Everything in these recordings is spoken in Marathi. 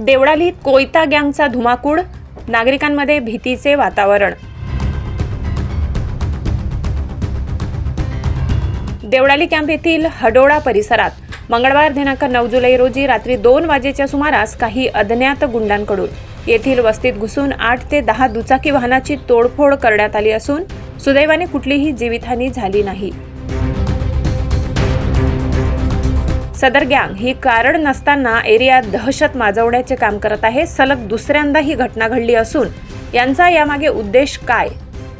देवळालीत कोयता गँगचा धुमाकूळ नागरिकांमध्ये भीतीचे वातावरण. देवळाली कॅम्प येथील हडोळा परिसरात मंगळवार दिनांक नऊ जुलै रोजी रात्री दोन वाजेच्या सुमारास काही अज्ञात गुंडांकडून येथील वस्तीत घुसून आठ ते दहा दुचाकी वाहनाची तोडफोड करण्यात आली असून सुदैवाने कुठलीही जीवितहानी झाली नाही. सदर गँग ही कारण नसताना एरियात दहशत माजवण्याचे काम करत आहे. सलग दुसऱ्यांदा ही घटना घडली असून यांचा यामागे उद्देश काय?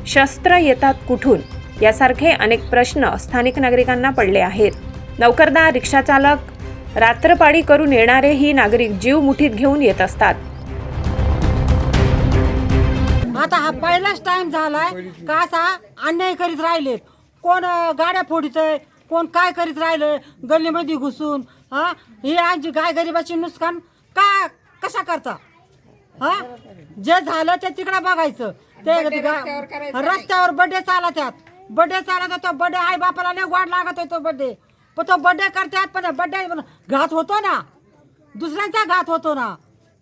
शस्त्र येतात कुठून? यासारखे अनेक प्रश्न स्थानिक नागरिकांना पडले आहेत. नौकरदार रिक्षाचालक रात्रपाळी करून येणारे ही नागरिक जीव मुठीत घेऊन येत असतात. आता हा पहिलाच टाइम झालाय. का असा? अन्याय करीत राहिलेत कोण अं, गाड्या फोडितय? कोण काय करीत राहिलंय? गल्लीमध्ये घुसून हा? ही आमची गाय गरिबाची नुकसान का कशा करता? हा? जे झालं ते तिकडं बघायचं. ते गा- रस्त्यावर बड्डे चालत आहेत. बड्डे चालत तो बड्डे आई बापाला नाही गोड लागत आहे तो बड्डे. पण तो बड्डे करतात पण बड्डे घात होतो ना. दुसऱ्यांचा घात होतो ना.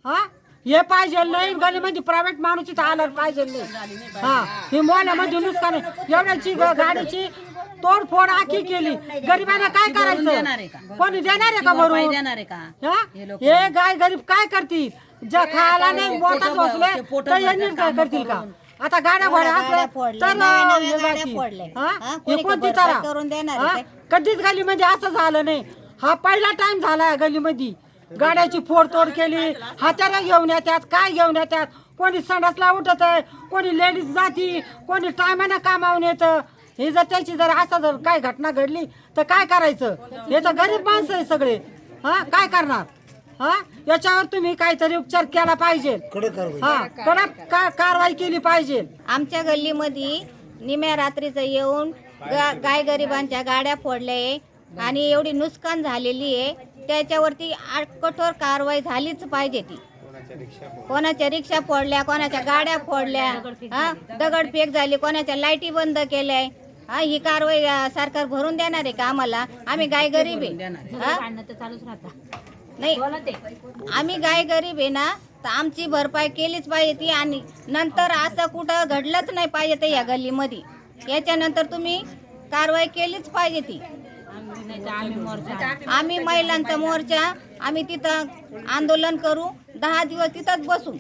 हा? हे पाहिजे नाही गलीमध्ये प्रायव्हेट माणूस इथं आलं पाहिजे नाही हा ही मोल्यामध्ये नुकसान आहे. एवढ्याची गाडीची तोडफोड आखी केली. गरिबांना काय करायचं? कोणी देणार आहे का भरून? देणार आहे का? हा? गाय गरीब काय करतील? ज्या खायला नाही मोठाच बसले तर यांनी काय करतील का? आता गाड्या घोड्या असल्या कोणती भरपाई तारा? कधीच गलीमध्ये असं झालं नाही. हा पहिला टाइम झाला गलीमध्ये गाड्याची फोडतोड केली हात्याला घेऊन येतात काय घेऊन येतात? कोणी संडासला उठत आहे कोणी लेडीज जाती कोणी टायमानं कामावून येतं. हे जर त्याची जर असं जर काय घटना घडली तर काय करायचं? हे तर गरीब माणसं आहे सगळे. हा? काय करणार? हा? याच्यावर तुम्ही काहीतरी उपचार केला पाहिजे. हा कडक का- कारवाई केली पाहिजे. आमच्या गल्लीमध्ये निम्या रात्रीचं येऊन गा गाय गरिबांच्या गाड्या फोडल्या आहे आणि एवढी नुकसान झालेली आहे. त्याच्यावरती आ- कठोर कारवाई झालीच पाहिजे ती. कोणाच्या रिक्षा फोडल्या? कोणाच्या गाड्या फोडल्या हा? दगडफेक झाली कोणाच्या लाईटी बंद केल्या हा? ही कारवाई अ, सरकार भरून देणार आहे का आम्हाला? आम्ही गाय गरीब आहे. हा? नाही. आम्ही गाय गरीब आहे ना तर आमची भरपाई केलीच पाहिजे ती आणि नंतर असं कुठं घडलंच नाही पाहिजे ते या गल्लीमध्ये. याच्यानंतर तुम्ही कारवाई केलीच पाहिजे ती. आम्ही महिलांचा मोर्चा आम्ही तिथं आंदोलन करू. दहा दिवस तिथंच बसू.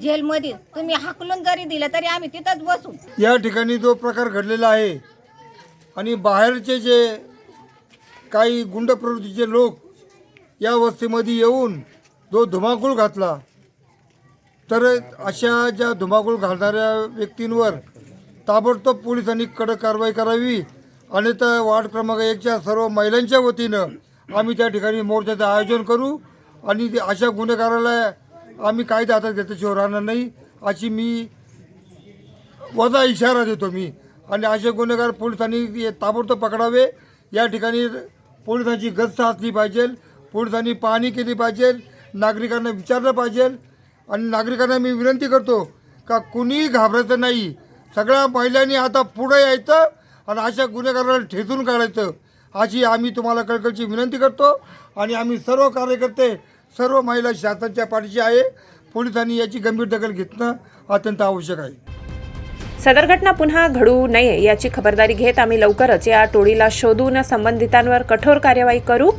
जेलमध्ये तुम्ही हाकलून जरी दिलं तरी आम्ही तिथंच बसू. या ठिकाणी जो प्रकार घडलेला आहे आणि बाहेरचे जे काही गुंड प्रवृत्तीचे लोक या वस्तीमध्ये येऊन जो धुमाकूळ घातला तर अशा ज्या धुमाकूळ घालणाऱ्या व्यक्तींवर ताबडतोब पोलिसांनी कडक कारवाई करावी. आणि तर वार्ड क्रमांक एकच्या सर्व महिलांच्या वतीनं आम्ही त्या ठिकाणी मोर्चाचं आयोजन करू. आणि ते अशा गुन्हेगाराला आम्ही कायदा हातात घेतल्याशिवाय राहणार नाही अशी मी वजा इशारा देतो मी. आणि असे गुन्हेगार पोलिसांनी ताबडतोब पकडावे. या ठिकाणी पोलिसांची गस्त असली पाहिजे पोलिसांनी पाहणी केली पाहिजे नागरिकांना विचारलं पाहिजे. आणि नागरिकांना मी विनंती करतो का कुणीही घाबरायचं नाही. सगळ्या महिलांनी आता पुढं यायचं आणि अशा गुन्हेगाराला ठेचून काढायचं अशी आम्ही तुम्हाला कळकळची विनंती करतो. आणि आम्ही सर्व कार्यकर्ते सर्व महिला शासनाच्या पाठीशी आहे. पोलिसांनी याची गंभीर दखल घेतणं अत्यंत आवश्यक आहे. सदर घटना पुन्हा घडू नये याची खबरदारी घेत आम्ही लवकरच या टोळीला शोधून संबंधितांवर कठोर कार्यवाही करू.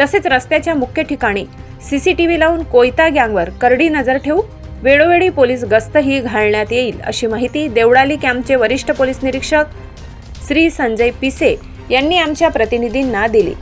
तसेच रस्त्याच्या मुख्य ठिकाणी सीसीटीव्ही लावून कोयता गँगवर करडी नजर ठेवू. वेळोवेळी पोलीस गस्तही घालण्यात येईल अशी माहिती देवडाली कॅम्पचे वरिष्ठ पोलीस निरीक्षक श्री संजय पिसे यांनी आमच्या प्रतिनिधींना दिली.